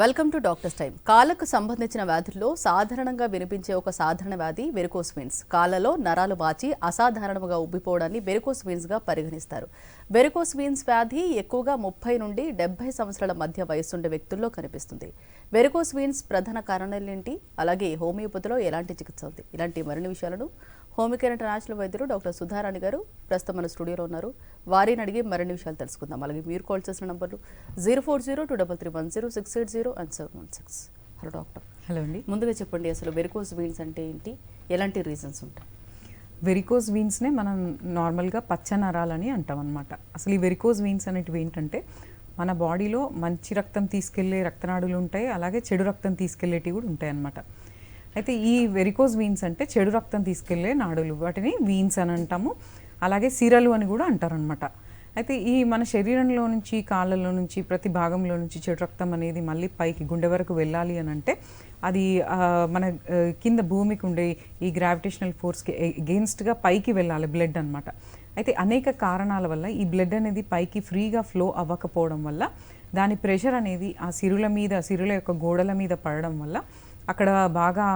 Welcome to doctors time కాళ్ళకు సంబంధించిన వ్యాధుల్లో సాధారణంగా వినిపించే ఒక సాధారణ వ్యాధి వెరికోస్ వెయిన్స్ కాళ్ళలో నరాలు బాచి అసాధారణంగా ఉబ్బిపోవడాన్ని వెరికోస్ వెయిన్స్గా పరిగణిస్తారు. వెరికోస్ వెయిన్స్ వ్యాధి ఎక్కువగా ముప్పై నుండి డెబ్బై సంవత్సరాల మధ్య వయసుండే వ్యక్తుల్లో కనిపిస్తుంది. వెరికోస్ వెయిన్స్ ప్రధాన కారణాలేంటి అలాగే హోమియోపతిలో ఎలాంటి చికిత్స ఉంది? ఇలాంటి మరిన్ని విషయాలను హోమికేర్ ఇంటర్నేషనల్ వైద్యులు డాక్టర్ సుధారాణి గారు ప్రస్తుతం మన స్టూడియోలో ఉన్నారు. వారిని అడిగి మరిన్ని విషయాలు తెలుసుకుందాం. అలాగే మీరు కాల్ చేసిన నంబర్లు zero four zero two double three one zero six eight zero and seven one six. Hello doctor. Hello అండి. ముందుగా చెప్పండి అసలు వెరికోస్ వీన్స్ అంటే ఏంటి? ఎలాంటి రీజన్స్ ఉంటాయి? వెరికోజ్ వీన్స్నే మనం నార్మల్గా పచ్చ నరాలని అంటాం అనమాట అసలు ఈ వెరికోజ్ వీన్స్ అనేటివి ఏంటంటే మన బాడీలో మంచి రక్తం తీసుకెళ్ళే రక్తనాడులు ఉంటాయి అలాగే చెడు రక్తం తీసుకెళ్ళేటివి కూడా ఉంటాయి అన్నమాట అయితే ఈ వెరికోజ్ వీన్స్ అంటే చెడు రక్తం తీసుకెళ్ళే నాడులు. వాటిని వీన్స్ అని అంటాము. అలాగే సిరలు అని కూడా అంటారనమాట అయితే ఈ మన శరీరంలో నుంచి కాళ్ళలో నుంచి ప్రతి భాగంలో నుంచి చెడు రక్తం అనేది మళ్ళీ పైకి గుండె వరకు వెళ్ళాలి అని అంటే అది మన కింద భూమికి ఉండే ఈ గ్రావిటేషనల్ ఫోర్స్కి ఎగెన్స్ట్గా పైకి వెళ్ళాలి బ్లడ్ అనమాట అయితే అనేక కారణాల వల్ల ఈ బ్లడ్ అనేది పైకి ఫ్రీగా ఫ్లో అవ్వకపోవడం వల్ల దాని ప్రెషర్ అనేది ఆ సిరుల మీద సిరుల యొక్క గోడల మీద పడడం వల్ల అక్కడ బాగా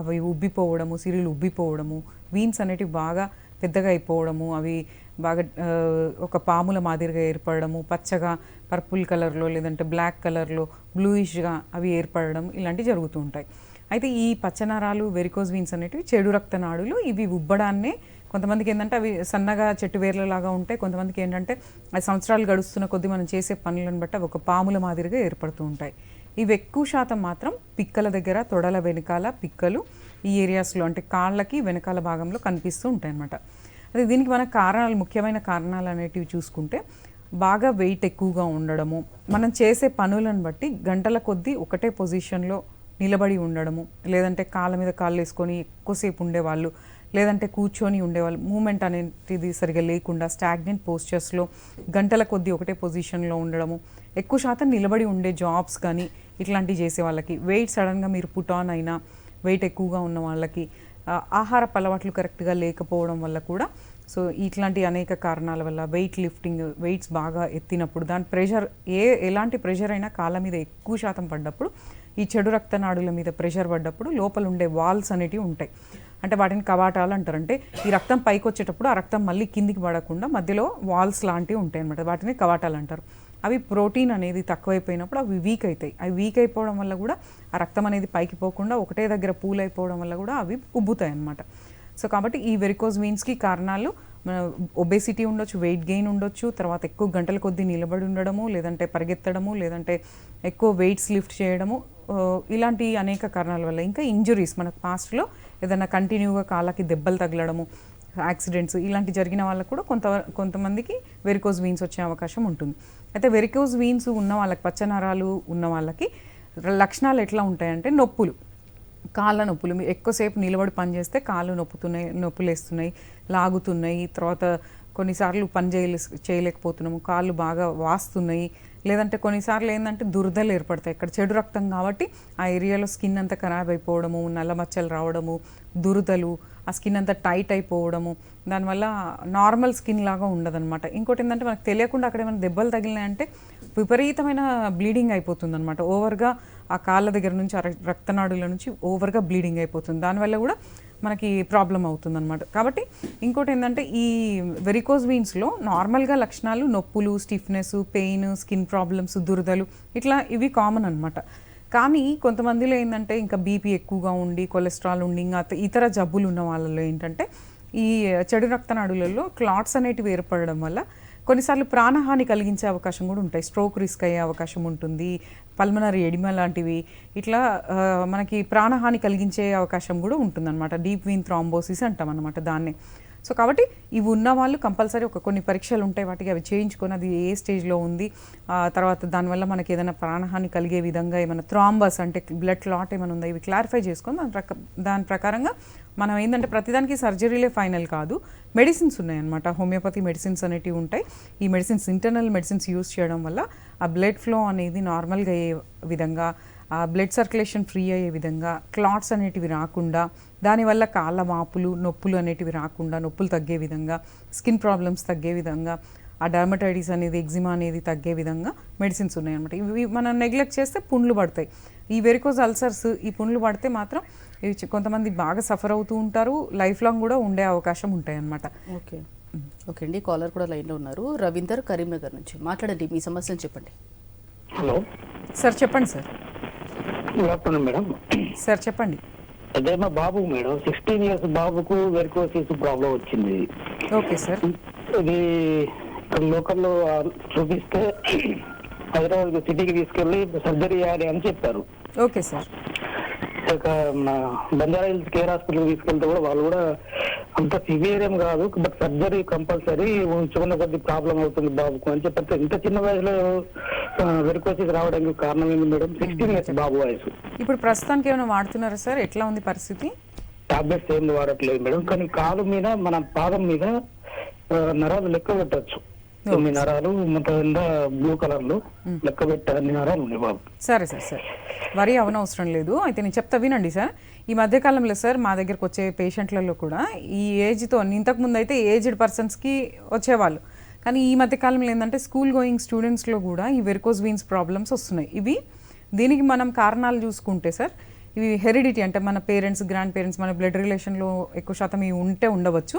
అవి ఉబ్బిపోవడము సిరీలు ఉబ్బిపోవడము వీన్స్ అనేటివి బాగా పెద్దగా అయిపోవడము అవి బాగా ఒక పాముల మాదిరిగా ఏర్పడము పచ్చగా పర్పుల్ కలర్లో లేదంటే బ్లాక్ కలర్లో బ్లూయిష్గా అవి ఏర్పడడం ఇలాంటివి జరుగుతూ ఉంటాయి. అయితే ఈ పచ్చనరాలు వెరికోజ్ వీన్స్ అనేటివి చెడు రక్తనాడులు ఇవి ఉబ్బడాన్నే కొంతమందికి ఏంటంటే అవి సన్నగా చెట్టు వేర్లలాగా ఉంటాయి. కొంతమందికి ఏంటంటే అది సంవత్సరాలు గడుస్తున్న కొద్దీ మనం చేసే పనులను బట్టి అవి ఒక పాముల మాదిరిగా ఏర్పడుతూ ఉంటాయి. ఇవి ఎక్కువ శాతం మాత్రం పిక్కల దగ్గర తొడల వెనకాల పిక్కలు ఈ ఏరియాస్లో అంటే కాళ్ళకి వెనకాల భాగంలో కనిపిస్తూ ఉంటాయి అన్నమాట అదే దీనికి మన కారణాలు ముఖ్యమైన కారణాలు అనేటివి చూసుకుంటే బాగా వెయిట్ ఎక్కువగా ఉండడము మనం చేసే పనులను బట్టి గంటల కొద్దీ ఒకటే పొజిషన్లో నిలబడి ఉండడము లేదంటే కాళ్ళ మీద కాళ్ళు వేసుకొని ఎక్కువసేపు ఉండేవాళ్ళు లేదంటే కూర్చొని ఉండేవాళ్ళు మూమెంట్ అనేది సరిగా లేకుండా స్టాగ్నెంట్ పోస్చర్స్లో గంటల కొద్దీ ఒకటే పొజిషన్లో ఉండడము ఎక్కువ శాతం నిలబడి ఉండే జాబ్స్ కానీ ఇట్లాంటివి చేసే వాళ్ళకి. వెయిట్ సడన్గా మీరు పుట్ ఆన్ అయినా వెయిట్ ఎక్కువగా ఉన్న వాళ్ళకి ఆహార ఆహారపు అలవాట్లు కరెక్ట్గా లేకపోవడం వల్ల కూడా సో ఇట్లాంటి అనేక కారణాల వల్ల వెయిట్ లిఫ్టింగ్ వెయిట్స్ బాగా ఎత్తినప్పుడు దాని ప్రెషర్ ఏ ఎలాంటి ప్రెషర్ అయినా కాళ్ళ మీద ఎక్కువ శాతం పడ్డప్పుడు ఈ చెడు రక్తనాడుల మీద ప్రెషర్ పడ్డప్పుడు లోపల ఉండే వాల్స్ అనేటివి ఉంటాయి. అంటే వాటిని కవాటాలు అంటారు. అంటే ఈ రక్తం పైకి వచ్చేటప్పుడు ఆ రక్తం మళ్ళీ కిందికి పడకుండా మధ్యలో వాల్స్ లాంటివి ఉంటాయి అనమాట వాటిని కవాటాలు అంటారు. అవి ప్రోటీన్ అనేది తక్కువైపోయినప్పుడు అవి వీక్ అవుతాయి. అవి వీక్ అయిపోవడం వల్ల కూడా ఆ రక్తం అనేది పైకి పోకుండా ఒకటే దగ్గర పూల్ అయిపోవడం వల్ల కూడా అవి ఉబ్బుతాయి అన్నమాట. సో కాబట్టి ఈ వెరికోజ్ వీన్స్కి కారణాలు ఒబేసిటీ ఉండొచ్చు వెయిట్ గెయిన్ ఉండొచ్చు తర్వాత ఎక్కువ గంటల కొద్దీ నిలబడి ఉండడము లేదంటే పరిగెత్తడము లేదంటే ఎక్కువ వెయిట్స్ లిఫ్ట్ చేయడము ఇలాంటి అనేక కారణాల వల్ల. ఇంకా ఇంజురీస్ మనకు పాస్ట్లో ఏదైనా కంటిన్యూగా కాళ్ళకి దెబ్బలు తగలడము యాక్సిడెంట్స్ ఇలాంటి జరిగిన వాళ్ళకు కూడా కొంత కొంతమందికి వెరికోజ్ వీన్స్ వచ్చే అవకాశం ఉంటుంది. అయితే వెరికోజ్ వీన్స్ ఉన్న వాళ్ళకి పచ్చనరాలు ఉన్న వాళ్ళకి లక్షణాలు ఎట్లా ఉంటాయంటే నొప్పులు కాళ్ళ నొప్పులు. మీరు ఎక్కువసేపు నిలబడి పని చేస్తే కాళ్ళు నొప్పుతున్నాయి నొప్పులు వేస్తున్నాయి లాగుతున్నాయి తర్వాత కొన్నిసార్లు పని చేయలే చేయలేకపోతున్నాము కాళ్ళు బాగా వాస్తున్నాయి. లేదంటే కొన్నిసార్లు ఏంటంటే దురదలు ఏర్పడతాయి. ఇక్కడ చెడు రక్తం కాబట్టి ఆ ఏరియాలో స్కిన్ అంతా ఖరాబ్ అయిపోవడము నల్ల మచ్చలు రావడము దురదలు ఆ స్కిన్ అంతా టైట్ అయిపోవడము. దానివల్ల నార్మల్ స్కిన్ లాగా ఉండదన్నమాట. ఇంకోటి ఏంటంటే మనకు తెలియకుండా అక్కడ ఏమైనా దెబ్బలు తగిలినాయంటే విపరీతమైన బ్లీడింగ్ అయిపోతుంది అనమాట ఓవర్గా ఆ కాళ్ళ దగ్గర నుంచి ఆ రక్- రక్తనాడుల నుంచి ఓవర్గా బ్లీడింగ్ అయిపోతుంది. దానివల్ల కూడా మనకి ప్రాబ్లం అవుతుంది అనమాట కాబట్టి ఇంకోటి ఏంటంటే ఈ వెరికోజ్ వీన్స్లో నార్మల్గా లక్షణాలు నొప్పులు స్టిఫ్నెస్ పెయిన్ స్కిన్ ప్రాబ్లమ్స్ దురదలు ఇట్లా ఇవి కామన్ అనమాట కానీ కొంతమందిలో ఏంటంటే ఇంకా బీపీ ఎక్కువగా ఉండి కొలెస్ట్రాల్ ఉండి ఇంకా ఇతర జబ్బులు ఉన్న వాళ్ళలో ఏంటంటే ఈ చెడు రక్తనాడులలో క్లాట్స్ అనేటివి ఏర్పడడం వల్ల కొన్నిసార్లు ప్రాణహాని కలిగించే అవకాశం కూడా ఉంటాయి. స్ట్రోక్ రిస్క్ అయ్యే అవకాశం ఉంటుంది. పల్మనరీ ఎడిమా లాంటివి. ఇట్లా మనకి ప్రాణహాని కలిగించే అవకాశం కూడా ఉంటుందన్నమాట. డీప్ వీన్ థ్రాంబోసిస్ అంటాం అనమాట దాన్నే. సో కాబట్టి ఇవి ఉన్న వాళ్ళు కంపల్సరీ ఒక కొన్ని పరీక్షలు ఉంటాయి వాటికి అవి చేయించుకొని అది ఏ స్టేజ్లో ఉంది ఆ తర్వాత దానివల్ల మనకి ఏదైనా ప్రాణహాని కలిగే విధంగా ఏమైనా థ్రాంబస్ అంటే బ్లడ్ క్లాట్ ఏమైనా ఉందా ఇవి క్లారిఫై చేసుకొని దాని ప్రక దాని ప్రకారంగా మనం ఏంటంటే ప్రతిదానికి సర్జరీలే ఫైనల్ కాదు మెడిసిన్స్ ఉన్నాయన్నమాట. హోమియోపతి మెడిసిన్స్ అనేటివి ఉంటాయి. ఈ మెడిసిన్స్ ఇంటర్నల్ మెడిసిన్స్ యూస్ చేయడం వల్ల ఆ బ్లడ్ ఫ్లో అనేది నార్మల్గా అయ్యే విధంగా బ్లడ్ సర్క్యులేషన్ ఫ్రీ అయ్యే విధంగా క్లాట్స్ అనేటివి రాకుండా దానివల్ల కాళ్ళ వాపులు నొప్పులు అనేటివి రాకుండా నొప్పులు తగ్గే విధంగా స్కిన్ ప్రాబ్లమ్స్ తగ్గే విధంగా ఆ డర్మటైటిస్ అనేది ఎగ్జిమా అనేది తగ్గే విధంగా మెడిసిన్స్ ఉన్నాయన్నమాట. ఇవి మనం నెగ్లెక్ట్ చేస్తే పుండ్లు పడతాయి. ఈ వెరికోజ్ అల్సర్స్ ఈ పుండ్లు పడితే మాత్రం ఇవి కొంతమంది బాగా సఫర్ అవుతూ ఉంటారు లైఫ్ లాంగ్ కూడా ఉండే అవకాశం ఉంటాయి అన్నమాట ఓకే ఓకే అండి కాలర్ కూడా లైన్లో ఉన్నారు. రవీందర్ కరీంనగర్ నుంచి మాట్లాడండి మీ సమస్యను చెప్పండి. హలో. సార్ చెప్పండి sir. Good afternoon madam sir చెప్పండి. అదే మా బాబు మేడం సిక్స్టీన్ ఇయర్స్ బాబుకు వెరికోసిస్ ప్రాబ్లం వచ్చింది. ఓకే సార్ ఇది ఇక్కడ లోకల్లో చూపిస్తే హైదరాబాద్ సిటీకి తీసుకెళ్ళి సర్జరీ చేయాలి అని చెప్పారు. ఓకే సార్ ఇక మన బంజారా హిల్స్ కేర్ హాస్పిటల్ తీసుకెళ్తే కూడా వాళ్ళు కూడా అంత సివియర్ ఏం కాదు బట్ సర్జరీ కంపల్సరీ ఉంచుకున్న కొద్ది ప్రాబ్లం అవుతుంది బాబుకు అని చెప్పారు. ఇంత చిన్న వయసులో వెరికోసిస్ రావడానికి కారణం ఏంది మేడం? సిక్స్టీన్ ఇయర్స్ బాబు వయసు. ఇప్పుడు ప్రస్తుతానికి ఏమైనా వాడుతున్నారా సార్? ఎట్లా ఉంది పరిస్థితి? టాబ్లెట్స్ ఏం వాడట్లేదు మేడం. కానీ కాలు మీద మన పాదం మీద నరాలు లెక్క పెట్టచ్చు. తొమ్మిది నరాలు మొత్తం బ్లూ కలర్లో లెక్క పెట్ట అన్ని నరాలు ఉన్నాయి బాబు. సరే సార్ సరే. వరి అవనవసరం లేదు. అయితే నేను చెప్తా వినండి సార్. ఈ మధ్యకాలంలో సార్ మా దగ్గరకు వచ్చే పేషెంట్లలో కూడా ఈ ఏజ్తో ఇంతకుముందు అయితే ఏజ్డ్ పర్సన్స్కి వచ్చేవాళ్ళు. కానీ ఈ మధ్యకాలంలో ఏంటంటే స్కూల్ గోయింగ్ స్టూడెంట్స్లో కూడా ఈ వెరికోజ్ వీన్స్ ప్రాబ్లమ్స్ వస్తున్నాయి. ఇవి దీనికి మనం కారణాలు చూసుకుంటే సార్ ఇవి హెరిడిటీ అంటే మన పేరెంట్స్ గ్రాండ్ పేరెంట్స్ మన బ్లడ్ రిలేషన్లో ఎక్కువ శాతం ఇవి ఉంటే ఉండవచ్చు.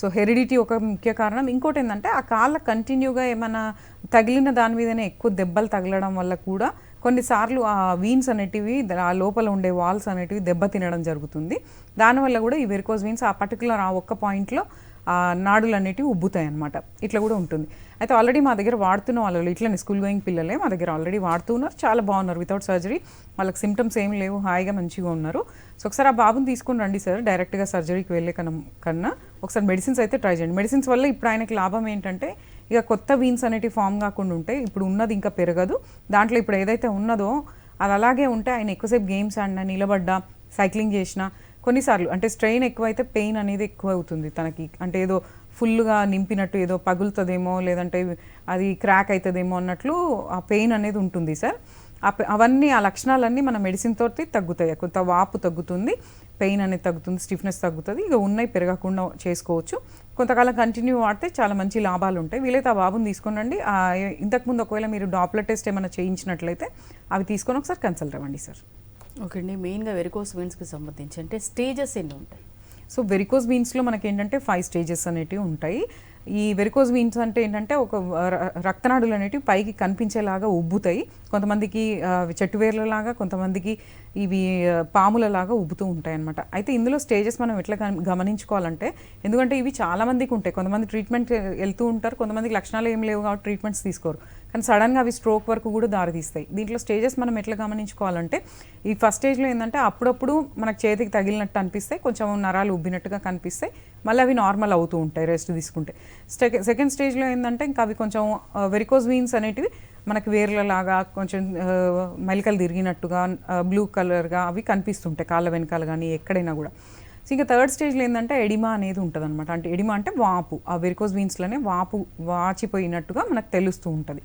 సో హెరిడిటీ ఒక ముఖ్య కారణం. ఇంకోటి ఏంటంటే ఆ కాళ్ళ కంటిన్యూగా ఏమైనా తగిలిన దాని మీదనే ఎక్కువ దెబ్బలు తగలడం వల్ల కూడా కొన్నిసార్లు ఆ వీన్స్ అనేటివి ఆ లోపల ఉండే వాల్స్ అనేటివి దెబ్బ తినడం జరుగుతుంది. దానివల్ల కూడా ఈ వెరికోజ్ వీన్స్ ఆ పర్టికులర్ ఆ ఒక్క పాయింట్లో నాడులు అనేటివి ఉబ్బుతాయి అనమాట ఇట్లా కూడా ఉంటుంది. అయితే ఆల్రెడీ మా దగ్గర వాడుతున్న వాళ్ళు ఇట్లనే స్కూల్ గోయింగ్ పిల్లలే మా దగ్గర ఆల్రెడీ వాడుతున్నారు చాలా బాగున్నారు. వితౌట్ సర్జరీ వాళ్ళకి సిమ్టమ్స్ ఏం లేవు. హాయిగా మంచిగా ఉన్నారు. సో ఒకసారి ఆ బాబుని తీసుకొని రండి సార్. డైరెక్ట్గా సర్జరీకి వెళ్ళే కన్నా కన్నా ఒకసారి మెడిసిన్స్ అయితే ట్రై చేయండి. మెడిసిన్స్ వల్ల ఇప్పుడు ఆయనకి లాభం ఏంటంటే ఇక కొత్త వీన్స్ అనేటివి ఫామ్ కాకుండా ఉంటాయి ఇప్పుడు ఉన్నది ఇంకా పెరగదు. దాంట్లో ఇప్పుడు ఏదైతే ఉన్నదో అది అలాగే ఉంటే ఆయన ఎక్కువసేపు గేమ్స్ ఆడినా నిలబడ్డా సైక్లింగ్ చేసినా కొన్నిసార్లు అంటే స్ట్రెయిన్ ఎక్కువైతే పెయిన్ అనేది ఎక్కువ అవుతుంది తనకి. అంటే ఏదో ఫుల్గా నింపినట్టు ఏదో పగులుతుందేమో లేదంటే అది క్రాక్ అవుతుందేమో అన్నట్లు ఆ పెయిన్ అనేది ఉంటుంది సార్. ఆ అవన్నీ ఆ లక్షణాలన్నీ మన మెడిసిన్ తోటి తగ్గుతాయి. కొంత వాపు తగ్గుతుంది పెయిన్ అనేది తగ్గుతుంది స్టిఫ్నెస్ తగ్గుతుంది ఇక ఉన్నాయి పెరగకుండా చేసుకోవచ్చు. కొంతకాలం కంటిన్యూ వాడితే చాలా మంచి లాభాలు ఉంటాయి. వీలైతే ఆ బాబుని తీసుకోనండి. ఇంతకుముందు ఒకవేళ మీరు డాప్లర్ టెస్ట్ ఏమైనా చేయించినట్లయితే అవి తీసుకొని ఒకసారి కన్సల్ట్ అవ్వండి సార్. ఓకే అండి మెయిన్గా వెరికోస్ వీన్స్కి సంబంధించి అంటే స్టేజెస్ ఎన్ని ఉంటాయి? సో వెరికోజ్ వీన్స్లో మనకి ఏంటంటే ఫైవ్ స్టేజెస్ అనేటివి ఉంటాయి. ఈ వెరికోజ్ వీన్స్ అంటే ఏంటంటే ఒక రక్తనాడులు అనేటివి పైకి కనిపించేలాగా ఉబ్బుతాయి. కొంతమందికి చెట్టువేర్లలాగా కొంతమందికి ఇవి పాములలాగా ఉబ్బుతూ ఉంటాయి అనమాట అయితే ఇందులో స్టేజెస్ మనం ఎట్లా గమనించుకోవాలంటే ఎందుకంటే ఇవి చాలామందికి ఉంటాయి. కొంతమంది ట్రీట్మెంట్ వెళ్తూ ఉంటారు కొంతమందికి లక్షణాలు ఏం లేవు కాబట్టి ట్రీట్మెంట్స్ తీసుకోరు. కానీ సడన్గా అవి స్ట్రోక్ వరకు కూడా దారితీస్తాయి. దీంట్లో స్టేజెస్ మనం ఎట్లా గమనించుకోవాలంటే ఈ ఫస్ట్ స్టేజ్లో ఏంటంటే అప్పుడప్పుడు మనకు చేతికి తగిలినట్టు అనిపిస్తాయి కొంచెం నరాలు ఉబ్బినట్టుగా కనిపిస్తాయి మళ్ళీ అవి నార్మల్ అవుతూ ఉంటాయి రెస్ట్ తీసుకుంటే. సెకండ్ స్టేజ్లో ఏంటంటే ఇంకా అవి కొంచెం వెరికోజ్ వీన్స్ అనేటివి మనకి వేర్లలాగా కొంచెం మెలికలు తిరిగినట్టుగా బ్లూ కలర్గా అవి కనిపిస్తుంటాయి కాళ్ళ వెనకాల కానీ ఎక్కడైనా కూడా. సో ఇంకా థర్డ్ స్టేజ్లో ఏంటంటే ఎడిమా అనేది ఉంటుంది అనమాట అంటే ఎడిమా అంటే వాపు. ఆ వెరికోస్ వీన్స్లోనే వాపు వాచిపోయినట్టుగా మనకు తెలుస్తూ ఉంటుంది.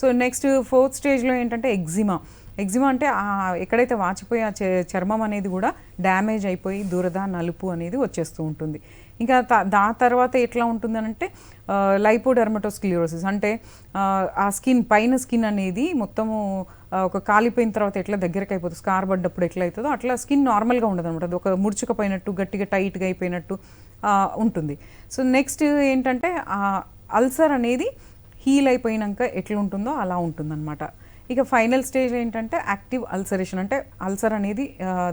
సో నెక్స్ట్ ఫోర్త్ స్టేజ్లో ఏంటంటే ఎగ్జిమా ఎగ్జిమా అంటే ఆ ఎక్కడైతే వాచిపోయి ఆ చర్మం అనేది కూడా డ్యామేజ్ అయిపోయి దురద నలుపు అనేది వచ్చేస్తూ ఉంటుంది. ఇంకా దాని దా తర్వాత ఎట్లా ఉంటుందనంటే లైపోడర్మటోస్క్లిరోసిస్ అంటే ఆ, స్కిన్ పైన స్కిన్ అనేది మొత్తము ఒక కాలిపోయిన తర్వాత ఎట్లా దగ్గరకు అయిపోతుంది స్కార్ పడ్డప్పుడు ఎట్లా అవుతుందో అట్లా స్కిన్ నార్మల్గా ఉండదు అనమాట అది ఒక ముడుచుకపోయినట్టు గట్టిగా టైట్గా అయిపోయినట్టు ఉంటుంది. సో నెక్స్ట్ ఏంటంటే ఆ అల్సర్ అనేది హీల్ అయిపోయినాక ఎట్లా ఉంటుందో అలా ఉంటుందన్నమాట. ఇక ఫైనల్ స్టేజ్ ఏంటంటే యాక్టివ్ అల్సరేషన్. అంటే అల్సర్ అనేది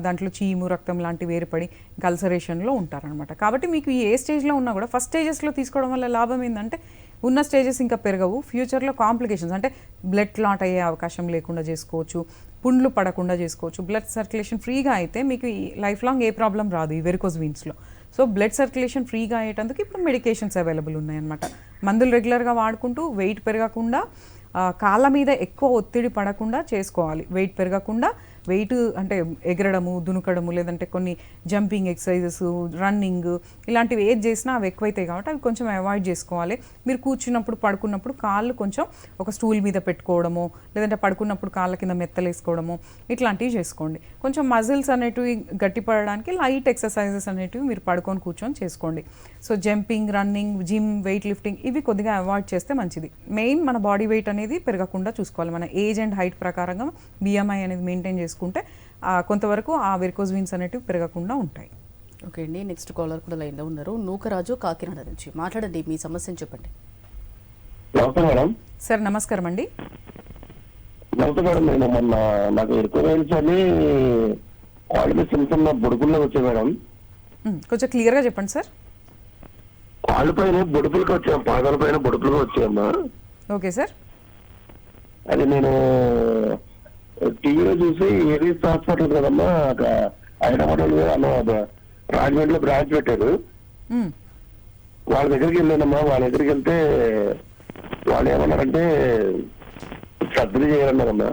దాంట్లో చీము రక్తం లాంటివి ఏర్పడి ఇంకా అల్సరేషన్లో ఉంటారనమాట కాబట్టి మీకు ఏ స్టేజ్లో ఉన్నా కూడా ఫస్ట్ స్టేజెస్లో తీసుకోవడం వల్ల లాభం ఏంటంటే ఉన్న స్టేజెస్ ఇంకా పెరగవు. ఫ్యూచర్లో కాంప్లికేషన్స్ అంటే బ్లడ్ క్లాట్ అయ్యే అవకాశం లేకుండా చేసుకోవచ్చు పుండ్లు పడకుండా చేసుకోవచ్చు. బ్లడ్ సర్క్యులేషన్ ఫ్రీగా అయితే మీకు ఈ లైఫ్ లాంగ్ ఏ ప్రాబ్లం రాదు ఈ వెరికోజ్ వీన్స్లో. సో బ్లడ్ సర్క్యులేషన్ ఫ్రీగా అయ్యేటందుకు ఇప్పుడు మెడికేషన్స్ అవైలబుల్ ఉన్నాయన్నమాట. మందులు రెగ్యులర్గా వాడుకుంటూ వెయిట్ పెరగకుండా కాళ్ళ మీద ఎక్కువ ఒత్తిడి పడకుండా చేసుకోవాలి. వెయిట్ పెరగకుండా వెయిట్ అంటే ఎగరడము దునుకడము లేదంటే కొన్ని జంపింగ్ ఎక్సర్సైజెస్ రన్నింగ్ ఇలాంటివి ఏది చేసినా అవి ఎక్కువైతాయి కాబట్టి అవి కొంచెం అవాయిడ్ చేసుకోవాలి. మీరు కూర్చున్నప్పుడు పడుకున్నప్పుడు కాళ్ళు కొంచెం ఒక స్టూల్ మీద పెట్టుకోవడము లేదంటే పడుకున్నప్పుడు కాళ్ళ కింద మెత్తలేసుకోవడము ఇట్లాంటివి చేసుకోండి. కొంచెం మజిల్స్ అనేటివి గట్టిపడడానికి లైట్ ఎక్సర్సైజెస్ అనేటివి మీరు పడుకొని కూర్చొని చేసుకోండి. So jumping running gym weight lifting ఇవి కొద్దిగా అవాయిడ్ చేస్తే మంచిది. మెయిన్ మన బాడీ వెయిట్ అనేది పెరగకుండా చూసుకోవాలి. మన ఏజ్ అండ్ హైట్ ప్రకారంగా బిఎంఐ అనేది మెయింటైన్ చేసుకుంటే కొంతవరకు ఆ వెరికోజ్ వీన్స్ అనేటివి పెరగకుండా ఉంటాయి. ఓకే అండి నెక్స్ట్ కాలర్ కూడా లైన్లో ఉన్నారు. నూకరాజు కాకినాడ నుంచి మాట్లాడండి మీ సమస్యను చెప్పండి. నమస్తే మేడం. సార్ నమస్కారం అండి. నమస్తే మేడం నేను మొన్న నాకు రికవరెన్స్ అని చిన్న చిన్న బొడుపుల్లో వచ్చాయి మేడం. కొంచెం క్లియర్గా చెప్పండి సార్. కాళ్ళ పైన బొడుపులకు వచ్చాం పాదాల పైన బొడుపులుగా వచ్చాయమ్మా. Okay sir. అది నేను టీవీలో చూసి ఏరియస్ హాస్పిటల్ కదమ్మా అక్కడ హైదరాబాద్ అన్న రాజమండ్రిలో బ్రాంచ్ పెట్టారు. వాళ్ళ దగ్గరికి వెళ్ళానమ్మా వాళ్ళ దగ్గరికి వెళ్తే వాళ్ళు ఏమన్నారంటే సర్జరీ చేయాలన్నారమ్మా.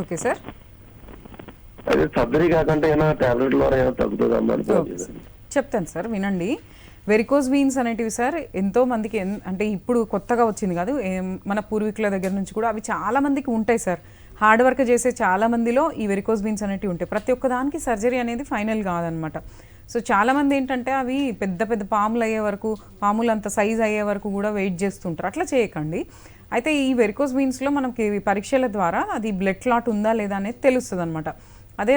Okay sir. అదే సర్జరీ కాకుండా ఏమైనా టాబ్లెట్ ద్వారా ఏమైనా తగ్గుతుందమ్మా. చెప్తాను సార్ వినండి. వెరికోజ్ వీన్స్ అనేటివి సార్ ఎంతో మందికి అంటే ఇప్పుడు కొత్తగా వచ్చింది కాదు మన పూర్వీకుల దగ్గర నుంచి కూడా అవి చాలా మందికి ఉంటాయి సార్. హార్డ్ వర్క్ చేసే చాలా మందిలో ఈ వెరికోస్ బీన్స్ అనేటివి ఉంటాయి. ప్రతి ఒక్క దానికి సర్జరీ అనేది ఫైనల్ కాదనమాట. సో చాలామంది ఏంటంటే అవి పెద్ద పెద్ద పాములు అయ్యే వరకు పాములు అంత సైజ్ అయ్యే వరకు కూడా వెయిట్ చేస్తుంటారు. అట్లా చేయకండి. అయితే ఈ వెరికోస్ బీన్స్లో మనకి పరీక్షల ద్వారా అది బ్లడ్ క్లాట్ ఉందా లేదా అనేది తెలుస్తుంది అనమాట అదే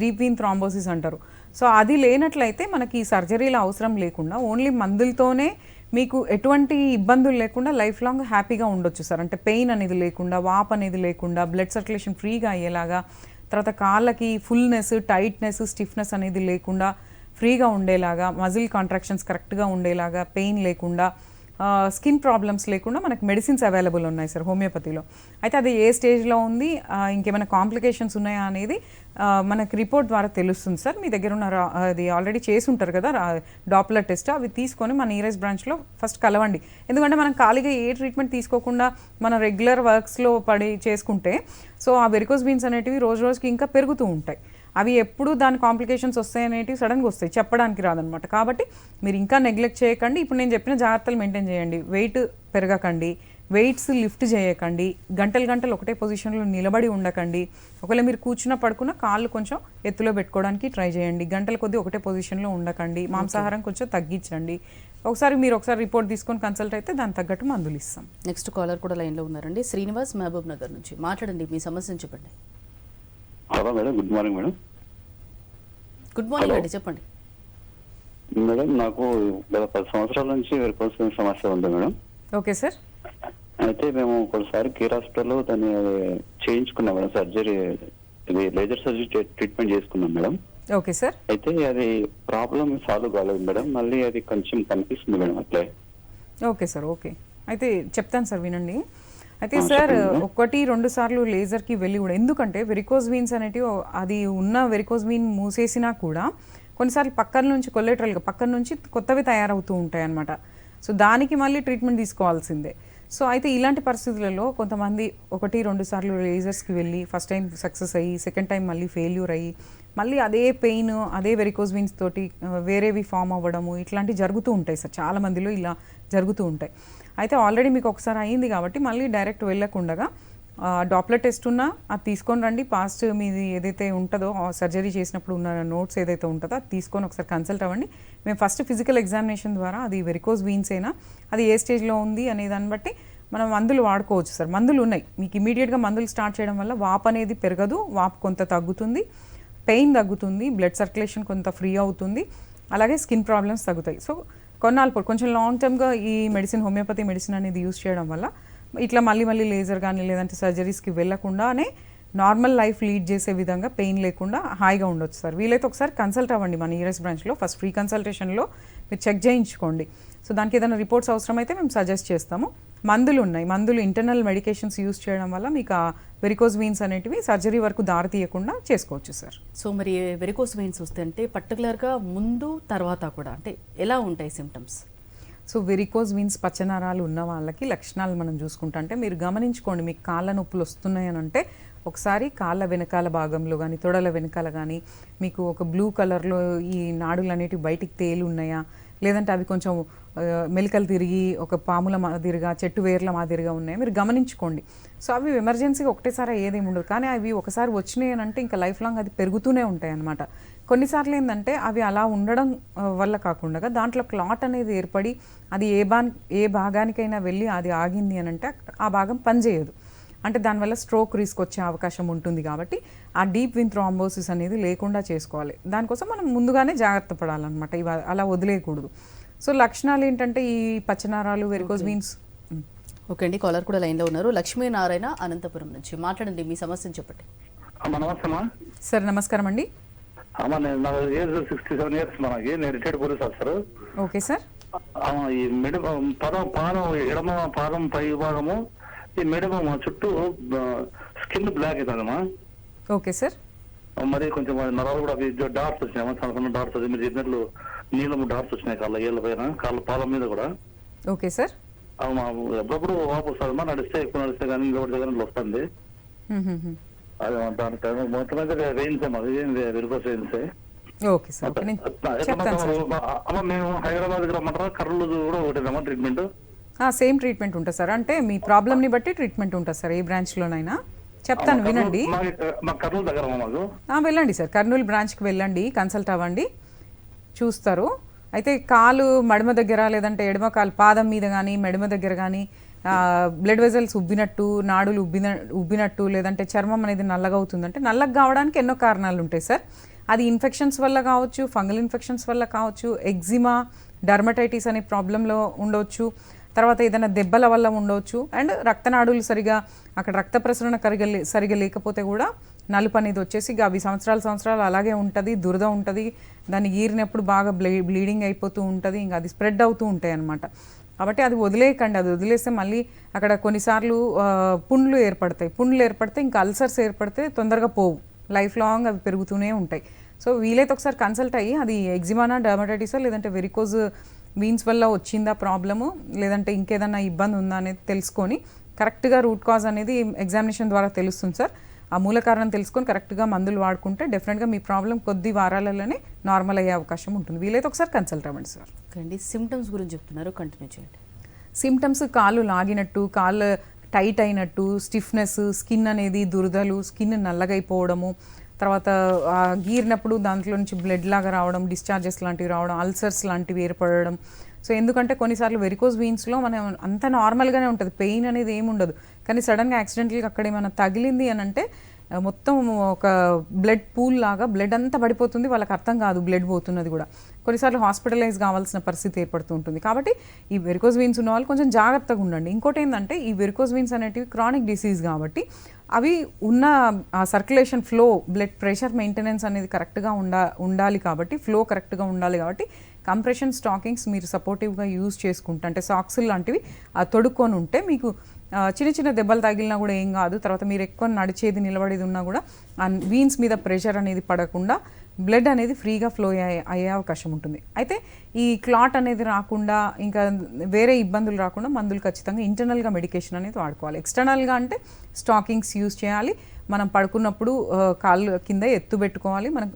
డీప్ వీన్ థ్రాంబోసిస్ అంటారు. సో అది లేనట్లయితే మనకి ఈ సర్జరీల అవసరం లేకుండా ఓన్లీ మందులతోనే మీకు ఎటువంటి ఇబ్బందులు లేకుండా లైఫ్ లాంగ్ హ్యాపీగా ఉండొచ్చు సార్. అంటే పెయిన్ అనేది లేకుండా వాప్ అనేది లేకుండా బ్లడ్ సర్క్యులేషన్ ఫ్రీగా అయ్యేలాగా తర్వాత కాళ్ళకి ఫుల్నెస్ టైట్నెస్ స్టిఫ్నెస్ అనేది లేకుండా ఫ్రీగా ఉండేలాగా మజిల్ కాంట్రాక్షన్స్ కరెక్ట్గా ఉండేలాగా పెయిన్ లేకుండా స్కిన్ ప్రాబ్లమ్స్ లేకుండా మనకు మెడిసిన్స్ అవైలబుల్ ఉన్నాయి సార్ హోమియోపతిలో. అయితే అది ఏ స్టేజ్లో ఉంది? ఇంకేమైనా కాంప్లికేషన్స్ ఉన్నాయా అనేది మనకు రిపోర్ట్ ద్వారా తెలుస్తుంది సార్. మీ దగ్గర ఉన్న రా- అది ఆల్రెడీ చేసి ఉంటారు కదా డాప్లర్ టెస్ట్ అవి తీసుకొని మన ఈరెస్ బ్రాంచ్లో ఫస్ట్ కలవండి. ఎందుకంటే మనం ఖాళీగా ఏ ట్రీట్మెంట్ తీసుకోకుండా మన రెగ్యులర్ వర్క్స్లో పడి చేసుకుంటే సో ఆ వెరికోస్ బీన్స్ అనేటివి రోజు రోజుకి ఇంకా పెరుగుతూ ఉంటాయి. అవి ఎప్పుడు దాని కాంప్లికేషన్స్ వస్తాయి అనేటివి సడన్గా వస్తాయి. చెప్పడానికి రాదనమాట. కాబట్టి మీరు ఇంకా నెగ్లెక్ట్ చేయకండి. ఇప్పుడు నేను చెప్పిన జాగ్రత్తలు మెయింటైన్ చేయండి. వెయిట్ పెరగకండి. వెయిట్స్ లిఫ్ట్ చేయకండి. గంటలు గంటలు ఒకటే పొజిషన్లో నిలబడి ఉండకండి. ఒకవేళ మీరు కూర్చున్న పడుకున్న కాళ్ళు కొంచెం ఎత్తులో పెట్టుకోవడానికి ట్రై చేయండి. గంటల కొద్దీ ఒకటే పొజిషన్లో ఉండకండి. మాంసాహారం కొంచెం తగ్గించండి. ఒకసారి మీరు ఒకసారి రిపోర్ట్ తీసుకొని కన్సల్ట్ అయితే దానికి తగ్గట్టు మందులు ఇస్తాం. నెక్స్ట్ కాలర్ కూడా లైన్లో ఉన్నారండి. శ్రీనివాస్ మహబూబ్ నగర్ నుంచి మాట్లాడండి. మీ సమస్యను చెప్పండి. Hello madam good morning madam. Good morning. అండి చెప్పండి. మేడం నాకు గత పది సంవత్సరాల నుంచి సమస్య ఉంది మేడం. Okay sir. అయితే మేము ఒకసారి కేర్ హాస్పిటల్లో దాన్ని చేయించుకున్నాం మేడం సర్జరీ ఇది లేజర్ సర్జరీ ట్రీట్మెంట్ చేసుకున్నాం మేడం. Okay sir. అయితే అది ప్రాబ్లం సాల్వ్ కాలేదు మేడం మళ్ళీ అది కొంచెం కనిపిస్తుంది మేడం అట్లే. Okay sir okay. అయితే చెప్తాను సార్ వినండి. అయితే సార్. ఒకటి రెండు సార్లు లేజర్కి వెళ్ళి కూడా ఎందుకంటే వెరికోజ్ వీన్స్ అనేటివి అది ఉన్న వెరికోజ్ వీన్ మూసేసినా కూడా కొన్నిసార్లు పక్కన నుంచి కొల్లెటరల్గా పక్కన నుంచి కొత్తవి తయారవుతూ ఉంటాయి అన్నమాట సో దానికి మళ్ళీ ట్రీట్మెంట్ తీసుకోవాల్సిందే. సో అయితే ఇలాంటి పరిస్థితులలో కొంతమంది ఒకటి రెండు సార్లు లేజర్స్కి వెళ్ళి ఫస్ట్ టైం సక్సెస్ అయ్యి సెకండ్ టైం మళ్ళీ ఫెయిల్యూర్ అయ్యి మళ్ళీ అదే పెయిన్ అదే వెరికోజ్ వీన్స్ తోటి వేరేవి ఫామ్ అవ్వడము ఇట్లాంటివి జరుగుతూ ఉంటాయి సార్. చాలా మందిలో ఇలా జరుగుతూ ఉంటాయి. అయితే ఆల్రెడీ మీకు ఒకసారి అయింది కాబట్టి మళ్ళీ డైరెక్ట్ వెళ్ళకుండా డాప్లర్ టెస్ట్ ఉన్నా అది తీసుకొని రండి. పాస్ట్ మీది ఏదైతే ఉంటుందో సర్జరీ చేసినప్పుడు ఉన్న నోట్స్ ఏదైతే ఉంటుందో అది తీసుకొని ఒకసారి కన్సల్ట్ అవ్వండి. మేము ఫస్ట్ ఫిజికల్ ఎగ్జామినేషన్ ద్వారా అది వెరికోజ్ వీన్స్ అయినా అది ఏ స్టేజ్లో ఉంది అనే దాన్ని బట్టి మనం మందులు వాడుకోవచ్చు సార్. మందులు ఉన్నాయి. మీకు ఇమీడియట్గా మందులు స్టార్ట్ చేయడం వల్ల వాప్ అనేది పెరగదు వాప్ కొంత తగ్గుతుంది పెయిన్ తగ్గుతుంది బ్లడ్ సర్క్యులేషన్ కొంత ఫ్రీ అవుతుంది అలాగే స్కిన్ ప్రాబ్లమ్స్ తగ్గుతాయి. సో కొన్నాళ్ళు కొంచెం లాంగ్ టర్మ్గా ఈ మెడిసిన్ హోమియోపతి మెడిసిన్ అనేది యూస్ చేయడం వల్ల ఇట్లా మళ్ళీ మళ్ళీ లేజర్ కానీ లేదంటే సర్జరీస్కి వెళ్ళకుండానే నార్మల్ లైఫ్ లీడ్ చేసే విధంగా పెయిన్ లేకుండా హాయిగా ఉండొచ్చు సార్. వీలైతే ఒకసారి కన్సల్ట్ అవ్వండి మన ఈఎస్ బ్రాంచ్లో. ఫస్ట్ ఫ్రీ కన్సల్టేషన్లో మీరు చెక్ చేయించుకోండి. సో దానికి ఏదైనా రిపోర్ట్స్ అవసరమైతే మేము సజెస్ట్ చేస్తాము. మందులు ఉన్నాయి. మందులు ఇంటర్నల్ మెడికేషన్స్ యూస్ చేయడం వల్ల మీకు ఆ వెరికోజ్ వీన్స్ అనేటివి సర్జరీ వరకు దారి తీయకుండా చేసుకోవచ్చు సార్. సో మరి వెరికోస్ వెయిన్స్ వస్తే అంటే పర్టికులర్గా ముందు తర్వాత కూడా అంటే ఎలా ఉంటాయి సిమ్టమ్స్ సో వెరికోజ్ వీన్స్ పచ్చనరాలు ఉన్న వాళ్ళకి లక్షణాలు మనం చూసుకుంటా అంటే మీరు గమనించుకోండి మీకు కాళ్ళ నొప్పులు వస్తున్నాయని అంటే ఒకసారి కాళ్ళ వెనకాల భాగంలో కానీ తొడల వెనకాల కానీ మీకు ఒక బ్లూ కలర్లో ఈ నాడులు అనేటివి బయటికి తేలి ఉన్నాయా లేదంటే అవి కొంచెం మెలికలు తిరిగి ఒక పాముల మాదిరిగా చెట్టు వేర్ల మాదిరిగా ఉన్నాయి. మీరు గమనించుకోండి. సో అవి ఎమర్జెన్సీగా ఒకటేసారి ఏదేమి ఉండదు. కానీ అవి ఒకసారి వచ్చినాయి అని అంటే ఇంకా లైఫ్ లాంగ్ అది పెరుగుతూనే ఉంటాయి అన్నమాట. కొన్నిసార్లు ఏంటంటే అవి అలా ఉండడం వల్ల కాకుండా దాంట్లో క్లాట్ అనేది ఏర్పడి అది ఏ బా ఏ భాగానికైనా వెళ్ళి అది ఆగింది అని అంటే ఆ భాగం పనిచేయదు. అంటే దానివల్ల స్ట్రోక్ రిస్క్ వచ్చే అవకాశం ఉంటుంది కాబట్టి ఆ డీప్ విన్ థ్రాంబోసిస్ అనేది లేకుండా చేసుకోవాలి. దానికోసం మనం ముందుగానే జాగ్రత్త పడాలన్నమాట. ఇవి అలా వదిలేయకూడదు. సో లక్షణాలు ఏంటంటే ఈ పచ్చనారాలు వెరికోజ్ మీన్స్ ఓకే అండి. కాలర్ కూడా లైన్లో ఉన్నారు. లక్ష్మీనారాయణ అనంతపురం నుంచి మాట్లాడండి. మీ సమస్యను చెప్పండి. సార్ నమస్కారం అండి. అమ్మ నేను నా ఏజ్ సిక్స్టీ సెవెన్ ఇయర్స్ మనకి నేను retired police officer. Okay sir. ఈ మెడ పదం పాదం ఎడమ పాదం పై భాగము ఈ మెడమ చుట్టూ స్కిన్ బ్లాక్ అవుతుందమ్మా ఓకే సార్. మరి కొంచెం నరాలు కూడా అవి డాట్స్ వచ్చినాయమ్మా చిన్న చిన్న డాట్స్ వచ్చి మీరు చెప్పినట్లు నీళ్ళము డాట్స్ వచ్చినాయి కాళ్ళ ఏళ్ళ పైన కాళ్ళ పాదం మీద కూడా. Okay sir. అమ్మా, ఎప్పుడప్పుడు వాపు వస్తుందమ్మా నడిస్తే ఎక్కువ నడిస్తే కానీ నిలబడితే కానీ వస్తుంది. అది దానికి మొత్తం అయితే విరుపస్ వేయించే ఓకే సార్. అమ్మ మేము హైదరాబాద్ దగ్గర రమ్మంటారా? కర్నూలు కూడా ఒకటేనమ్మా ట్రీట్మెంట్ సేమ్ ట్రీట్మెంట్ ఉంటుంది సార్. అంటే మీ ప్రాబ్లమ్ని బట్టి ట్రీట్మెంట్ ఉంటుంది సార్ ఏ బ్రాంచ్లోనైనా చెప్తాను వినండి. వెళ్ళండి సార్. కర్నూలు బ్రాంచ్కి వెళ్ళండి కన్సల్ట్ అవ్వండి. చూస్తారు. అయితే కాలు మడమ దగ్గర లేదంటే ఎడమ కాలు పాదం మీద కానీ మెడమ దగ్గర కానీ బ్లడ్ వెజల్స్ ఉబ్బినట్టు నాడులు ఉబ్బిన ఉబ్బినట్టు లేదంటే చర్మం అనేది నల్లగా అవుతుందంటే నల్లగా కావడానికి ఎన్నో కారణాలు ఉంటాయి సార్. అది ఇన్ఫెక్షన్స్ వల్ల కావచ్చు ఫంగల్ ఇన్ఫెక్షన్స్ వల్ల కావచ్చు ఎగ్జిమా డర్మటైటిస్ అనే ప్రాబ్లంలో ఉండవచ్చు తర్వాత ఏదైనా దెబ్బల వల్ల ఉండవచ్చు. అండ్ రక్తనాడులు సరిగా అక్కడ రక్త ప్రసరణ కరిగా సరిగా లేకపోతే కూడా నలుపు అనేది వచ్చేసి ఇక అవి సంవత్సరాలు సంవత్సరాలు అలాగే ఉంటుంది దురద ఉంటుంది. దాన్ని ఈరినప్పుడు బాగా బ్లీ బ్లీడింగ్ అయిపోతూ ఉంటుంది. ఇంకా అది స్ప్రెడ్ అవుతూ ఉంటాయి అన్నమాట. కాబట్టి అది వదిలేయకండి. అది వదిలేస్తే మళ్ళీ అక్కడ కొన్నిసార్లు పుండ్లు ఏర్పడతాయి. పుండ్లు ఏర్పడితే ఇంకా అల్సర్స్ ఏర్పడితే తొందరగా పోవు. లైఫ్ లాంగ్ అవి పెరుగుతూనే ఉంటాయి. సో వీలైతే ఒకసారి కన్సల్ట్ అయ్యి అది ఎగ్జిమానా డర్మటైటిసా లేదంటే వెరికోజ్ వీన్స్ వల్ల వచ్చిందా ప్రాబ్లము లేదంటే ఇంకేదన్నా ఇబ్బంది ఉందా అనేది తెలుసుకొని కరెక్ట్గా రూట్ కాజ్ అనేది ఎగ్జామినేషన్ ద్వారా తెలుస్తుంది సార్ ఆ మూల కారణం తెలుసుకొని కరెక్ట్గా మందులు వాడుకుంటే డెఫినెట్గా మీ ప్రాబ్లం కొద్ది వారాలలోనే నార్మల్ అయ్యే అవకాశం ఉంటుంది. వీలైతే ఒకసారి కన్సల్ట్ అవ్వండి సార్ ఓకే సిమ్టమ్స్ గురించి చెప్తున్నారు. కంటిన్యూ చేయండి. సిమ్టమ్స్ కాళ్ళు లాగినట్టు కాళ్ళు టైట్ అయినట్టు స్టిఫ్నెస్ స్కిన్ అనేది దురదలు స్కిన్ నల్లగైపోవడము తర్వాత గీరినప్పుడు దాంట్లో నుంచి బ్లడ్ లాగా రావడం డిశ్చార్జెస్ లాంటివి రావడం అల్సర్స్ లాంటివి ఏర్పడడం. సో ఎందుకంటే కొన్నిసార్లు వెరికోజ్ వీన్స్లో మనం అంత నార్మల్గానే ఉంటుంది. పెయిన్ అనేది ఏమి ఉండదు కానీ సడన్గా యాక్సిడెంటల్గా అక్కడ ఏమైనా తగిలింది అని అంటే మొత్తం ఒక బ్లడ్ పూల్ లాగా బ్లడ్ అంతా పడిపోతుంది వాళ్ళకి అర్థం కాదు బ్లడ్ పోతున్నది కూడా. కొన్నిసార్లు హాస్పిటలైజ్ కావాల్సిన పరిస్థితి ఏర్పడుతూ ఉంటుంది. కాబట్టి ఈ వెరికోజ్ వీన్స్ ఉన్న వాళ్ళు కొంచెం జాగ్రత్తగా ఉండండి. ఇంకోటి ఏంటంటే ఈ వెరికోజ్ వీన్స్ అనేటివి క్రానిక్ డిసీజ్ కాబట్టి అవి ఉన్న circulation flow blood pressure maintenance అనేది కరెక్ట్గా ఉండా ఉండాలి కాబట్టి ఫ్లో కరెక్ట్గా ఉండాలి కాబట్టి కంప్రెషన్ స్టాకింగ్స్ మీరు సపోర్టివ్గా యూజ్ చేసుకుంటే అంటే సాక్స్ లాంటివి తొడుక్కొని ఉంటే మీకు చిన్న చిన్న దెబ్బలు తగిలినా కూడా ఏం కాదు. తర్వాత మీరు ఎక్కువ నడిచేది నిలబడేది ఉన్నా కూడా ఆ వీన్స్ మీద ప్రెషర్ అనేది పడకుండా బ్లడ్ అనేది ఫ్రీగా ఫ్లో అయ్యే అయ్యే అవకాశం ఉంటుంది. అయితే ఈ క్లాట్ అనేది రాకుండా ఇంకా వేరే ఇబ్బందులు రాకుండా మందులు ఖచ్చితంగా ఇంటర్నల్గా మెడికేషన్ అనేది వాడుకోవాలి. ఎక్స్టర్నల్గా అంటే స్టాకింగ్స్ యూజ్ చేయాలి. మనం పడుకున్నప్పుడు కాళ్ళు కింద ఎత్తు పెట్టుకోవాలి. మనం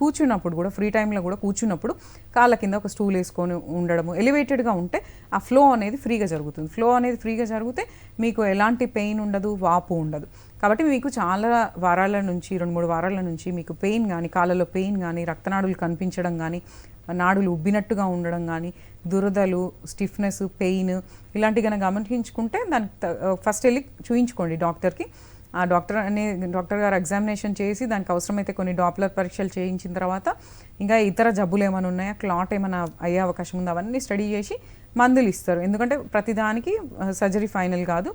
కూర్చున్నప్పుడు కూడా ఫ్రీ టైంలో కూడా కూర్చున్నప్పుడు కాళ్ళ కింద ఒక స్టూల్ వేసుకొని ఉండడము ఎలివేటెడ్గా ఉంటే ఆ ఫ్లో అనేది ఫ్రీగా జరుగుతుంది. ఫ్లో అనేది ఫ్రీగా జరిగితే మీకు ఎలాంటి పెయిన్ ఉండదు వాపు ఉండదు. కాబట్టి మీకు చాలా వారాల నుంచి రెండు మూడు వారాల నుంచి మీకు పెయిన్ కానీ కాళ్ళలో పెయిన్ కానీ రక్తనాడులు కనిపించడం కానీ నాడులు ఉబ్బినట్టుగా ఉండడం కానీ దురదలు స్టిఫ్నెస్ పెయిన్ ఇలాంటివి కనుక గమనించుకుంటే దానికి ఫస్ట్ వెళ్ళి చూయించుకోండి డాక్టర్కి. ఆ డాక్టర్ అనే డాక్టర్ గారు ఎగ్జామినేషన్ చేసి దానికి అవసరమైతే కొన్ని డాప్లర్ పరీక్షలు చేయించిన తర్వాత ఇంకా ఇతర జబ్బులు ఏమైనా ఉన్నాయా? క్లాట్ ఏమైనా అయ్యే అవకాశం ఉందా? అవన్నీ స్టడీ చేసి మందులు ఇస్తారు. ఎందుకంటే ప్రతిదానికి సర్జరీ ఫైనల్ కాదు.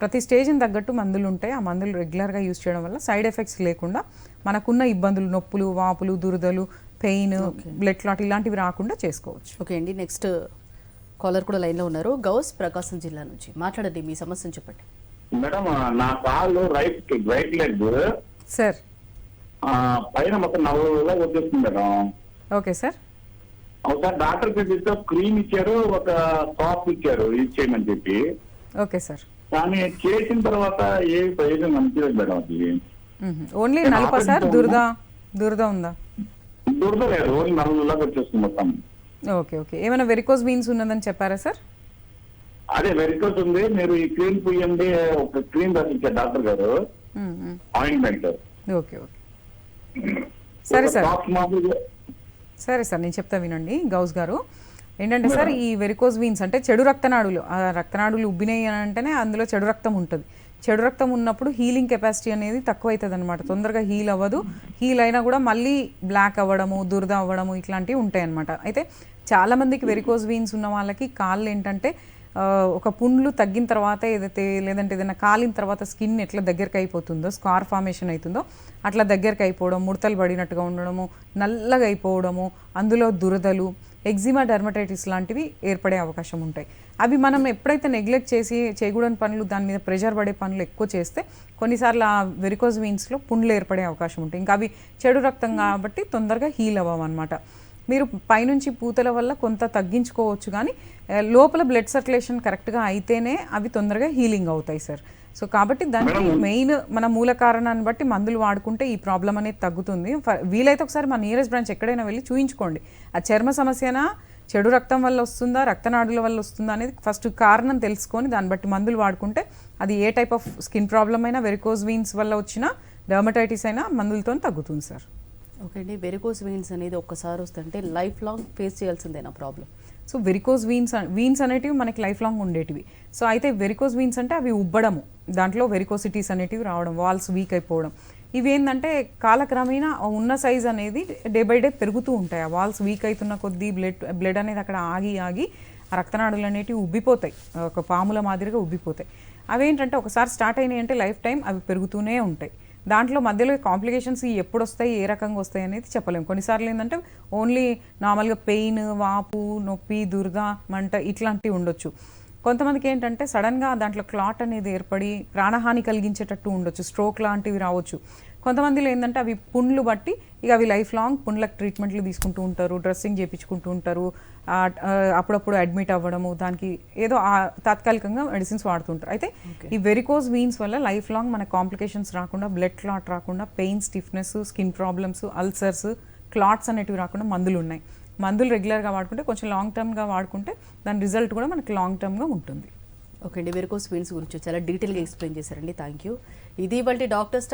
ప్రతి స్టేజ్ని తగ్గట్టు మందులు ఉంటాయి. ఆ మందులు రెగ్యులర్గా యూజ్ చేయడం వల్ల సైడ్ ఎఫెక్ట్స్ లేకుండా మనకున్న ఇబ్బందులు నొప్పులు వాపులు దురదలు పెయిన్ బ్లడ్ క్లాట్ ఇలాంటివి రాకుండా చేసుకోవచ్చు. ఓకే అండి. నెక్స్ట్ కాలర్ కూడా లైన్లో ఉన్నారు. గౌస్ ప్రకాశం జిల్లా నుంచి మాట్లాడండి. మీ సమస్యను చెప్పండి. మేడం నా కాళ్ళు రైట్ రైట్ లెగ్ సార్. పైన మొత్తం నల్లగా వచ్చేస్తుంది మేడం. Okay sir. ఒకసారి డాక్టర్ చూపిస్తే క్రీమ్ ఇచ్చారు ఒక సాఫ్ట్ ఇచ్చారు ఇది చేయమని చెప్పి. Okay sir. కానీ చేసిన తర్వాత ఏ ప్రయోజనం అనిపించలేదు మేడం అది ఓన్లీ నలుపా సార్? దురద దురద ఉందా? దొరకలేదు ఓన్లీ నలుగురులాగా వచ్చేస్తుంది మొత్తం. Okay okay. ఏమైనా వెరికోస్ వీన్స్ ఉన్నదని చెప్పారా సార్? అదే వెరికోస్ ఉంది. మీరు ఈ క్రీమ్ పుయ్యండి ఒక క్రీమ్ రాసిచ్చారు డాక్టర్ గారు. Ointment okay okay. సరే సార్. సరే సార్ నేను చెప్తా వినండి. గౌస్ గారు ఏంటంటే సార్ ఈ వెరికోజ్ వీన్స్ అంటే చెడు రక్తనాడులు. ఆ రక్తనాడులు ఉబ్బినాయి అని అంటేనే అందులో చెడు రక్తం ఉంటుంది. చెడు రక్తం ఉన్నప్పుడు హీలింగ్ కెపాసిటీ అనేది తక్కువ అవుతుంది అనమాట తొందరగా హీల్ అవ్వదు. హీల్ అయినా కూడా మళ్ళీ బ్లాక్ అవ్వడము దురద అవ్వడము ఇట్లాంటివి ఉంటాయి అనమాట అయితే చాలామందికి వెరికోజ్ వీన్స్ ఉన్న వాళ్ళకి కాళ్ళు ఏంటంటే ఒక పుండ్లు తగ్గిన తర్వాత ఏదైతే లేదంటే ఏదైనా కాలిన తర్వాత స్కిన్ ఎట్లా దగ్గరికి అయిపోతుందో స్కార్ ఫార్మేషన్ అవుతుందో అట్లా దగ్గరికి అయిపోవడం ముడతలు పడినట్టుగా ఉండడము నల్లగా అయిపోవడము అందులో దురదలు ఎగ్జిమా డర్మటైటిస్ లాంటివి ఏర్పడే అవకాశం ఉంటాయి. అవి మనం ఎప్పుడైతే నెగ్లెక్ట్ చేసి చేయకూడని పనులు దాని మీద ప్రెషర్ పడే పనులు ఎక్కువ చేస్తే కొన్నిసార్లు ఆ వెరికోజ్ వీన్స్లో పుండ్లు ఏర్పడే అవకాశం ఉంటాయి. ఇంకా అవి చెడు రక్తం కాబట్టి తొందరగా హీల్ అవ్వమన్నమాట మీరు పైనుంచి పూతల వల్ల కొంత తగ్గించుకోవచ్చు కానీ లోపల బ్లడ్ సర్క్యులేషన్ కరెక్ట్గా అయితేనే అవి తొందరగా హీలింగ్ అవుతాయి సార్ సో కాబట్టి దానికి మెయిన్ మన మూల కారణాన్ని బట్టి మందులు వాడుకుంటే ఈ ప్రాబ్లం అనేది తగ్గుతుంది. వీలైతే ఒకసారి మా నియరెస్ట్ బ్రాంచ్ ఎక్కడైనా వెళ్ళి చూయించుకోండి. ఆ చర్మ సమస్యనా చెడు రక్తం వల్ల వస్తుందా రక్తనాడుల వల్ల వస్తుందా అనేది ఫస్ట్ కారణం తెలుసుకొని దాన్ని బట్టి మందులు వాడుకుంటే అది ఏ టైప్ ఆఫ్ స్కిన్ ప్రాబ్లం అయినా వెరికోజ్ వీన్స్ వల్ల వచ్చినా డర్మటైటిస్ అయినా మందులతో తగ్గుతుంది సార్ ఓకే అండి వెరికోస్ వెయిన్స్ అనేది ఒక్కసారి వస్తుంటే life long face చేయాల్సిందేనా problem so varicose veins veins అనేటివి మనకి లైఫ్ లాంగ్ ఉండేటివి. సో అయితే వెరికోజ్ వీన్స్ అంటే అవి ఉబ్బడము. దాంట్లో వెరికోసిటీస్ అనేటివి రావడం వాల్స్ వీక్ అయిపోవడం. ఇవి ఏంటంటే కాలక్రమేణా ఉన్న సైజ్ అనేది డే బై డే పెరుగుతూ ఉంటాయి. ఆ వాల్స్ వీక్ అవుతున్న కొద్దీ బ్లడ్ బ్లడ్ అనేది అక్కడ ఆగి ఆగి రక్తనాడులు అనేటివి ఉబ్బిపోతాయి. ఒక పాముల మాదిరిగా ఉబ్బిపోతాయి. అవేంటంటే ఒకసారి స్టార్ట్ అయినాయి అంటే లైఫ్ టైం అవి పెరుగుతూనే ఉంటాయి. దాంట్లో మధ్యలో కాంప్లికేషన్స్ ఎప్పుడు వస్తాయి ఏ రకంగా వస్తాయి అనేది చెప్పలేము. కొన్నిసార్లు ఏంటంటే ఓన్లీ నార్మల్గా పెయిన్ వాపు నొప్పి దురద మంట ఇట్లాంటివి ఉండొచ్చు. కొంతమందికి ఏంటంటే సడన్గా దాంట్లో క్లాట్ అనేది ఏర్పడి ప్రాణహాని కలిగించేటట్టు ఉండొచ్చు. స్ట్రోక్ లాంటివి రావచ్చు. కొంతమందిలో ఏంటంటే అవి పుండ్లు బట్టి ఇక అవి లైఫ్ లాంగ్ పుండ్లకు ట్రీట్మెంట్లు తీసుకుంటూ ఉంటారు డ్రెస్సింగ్ చేయించుకుంటూ ఉంటారు అప్పుడప్పుడు అడ్మిట్ అవ్వడము దానికి ఏదో తాత్కాలికంగా మెడిసిన్స్ వాడుతుంటారు. అయితే ఈ వెరికోజ్ వీన్స్ వల్ల లైఫ్ లాంగ్ మన కాంప్లికేషన్స్ రాకుండా బ్లడ్ క్లాట్ రాకుండా pain stiffness skin problems ulcers clots అనేటివి రాకుండా మందులు ఉన్నాయి. మందులు రెగ్యులర్గా వాడుకుంటే కొంచెం లాంగ్ టర్మ్గా వాడుకుంటే దాని రిజల్ట్ కూడా మనకి లాంగ్ టర్మ్గా ఉంటుంది. ఓకే అండి వెరికోస్ వెయిన్స్ గురించి చాలా డీటెయిల్గా ఎక్స్ప్లెయిన్ చేశారండి. థ్యాంక్ యూ ఇది ఇవాళ డాక్టర్ స్టైల్